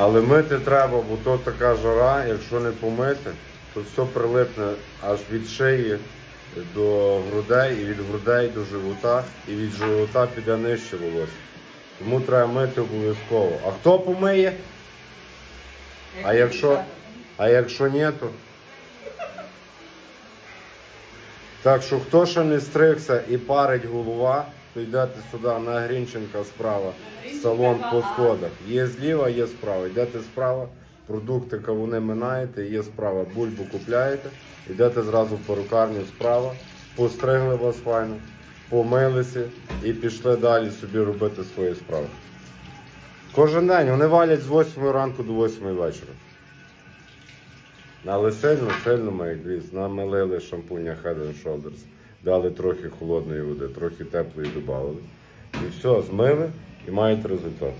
Але мити треба, бо то така жара, якщо не помити, то все прилипне аж від шиї до грудей, і від грудей до живота, і від живота піде нижче волосся. Тому треба мити обов'язково. А хто помиє? А якщо, а якщо ні, то. Так що хто ще не стригся і парить голова, йдете сюди на Грінченка справа, салон по сходах. Є зліва, є справа. Йдете справа, продукти кавуни минаєте, є справа, бульбу купляєте, йдете зразу в перукарню справа, постригли вас файно, помилися і пішли далі собі робити свої справи. Кожен день вони валять з 8 ранку до 8 вечора. Але сильно, сильно ми їх намилили шампуня Head Shoulders, дали трохи холодної води, трохи теплої додали. І все, змили і маєте результат.